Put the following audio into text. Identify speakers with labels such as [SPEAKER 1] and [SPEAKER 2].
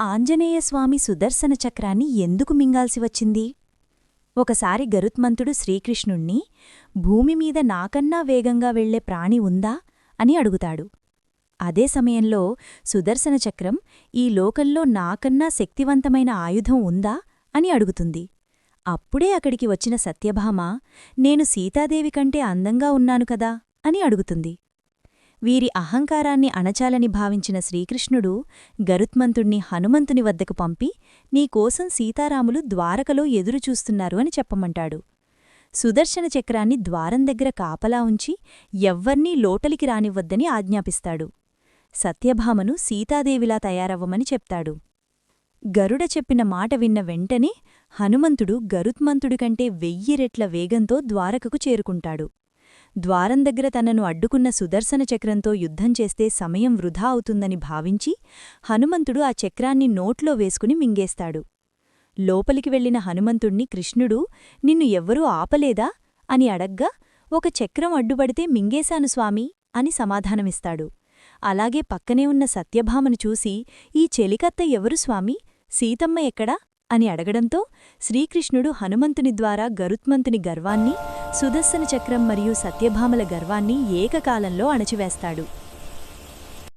[SPEAKER 1] ఆంజనేయస్వామి సుదర్శన చక్రాన్ని ఎందుకు మింగాల్సి వచ్చింది? ఒకసారి గరుత్మంతుడు శ్రీకృష్ణుణ్ణి భూమిమీద నాకన్నా వేగంగా వెళ్ళే ప్రాణి ఉందా? అని అడుగుతాడు. అదే సమయంలో సుదర్శన చక్రం ఈ లోకంలో నాకన్నా శక్తివంతమైన ఆయుధం ఉందా? అని అడుగుతుంది. అప్పుడే అక్కడికి వచ్చిన సత్యభామ నేను సీతాదేవి కంటే అందంగా ఉన్నాను కదా? అని అడుగుతుంది. వీరి అహంకారాన్ని అణచాలని భావించిన శ్రీకృష్ణుడు గరుత్మంతుణ్ణి హనుమంతుని వద్దకు పంపి నీకోసం సీతారాములు ద్వారకలో ఎదురుచూస్తున్నారు అని చెప్పమంటాడు. సుదర్శన చక్రాన్ని ద్వారం దగ్గర కాపలా ఉంచి ఎవ్వర్నీ లోటలికి రానివ్వద్దని ఆజ్ఞాపిస్తాడు. సత్యభామను సీతాదేవిలా తయారవ్వమని చెప్తాడు. గరుడ చెప్పిన మాట విన్న వెంటనే హనుమంతుడు గరుత్మంతుడి కంటే వెయ్యి రెట్ల వేగంతో ద్వారకకు చేరుకుంటాడు. ద్వారం దగ్గర తనను అడ్డుకున్న సుదర్శన చక్రంతో యుద్ధం చేస్తే సమయం వృధా అవుతుందని భావించి హనుమంతుడు ఆ చక్రాన్ని నోట్లో వేసుకుని మింగేస్తాడు. లోపలికి వెళ్ళిన హనుమంతుణ్ణి కృష్ణుడు నిన్ను ఎవ్వరూ ఆపలేదా అని అడగ్గా ఒక చక్రం అడ్డుపడితే మింగేశాను స్వామి అని సమాధానమిస్తాడు. అలాగే పక్కనే ఉన్న సత్యభామను చూసి ఈ చెలికత్త ఎవరు స్వామి? సీతమ్మ ఎక్కడా అని అడగడంతో శ్రీకృష్ణుడు హనుమంతుని ద్వారా గరుత్మంతుని గర్వాన్ని సుదర్శన చక్రం మరియు సత్యభామల గర్వాన్ని ఏకకాలంలో అణచివేస్తాడు.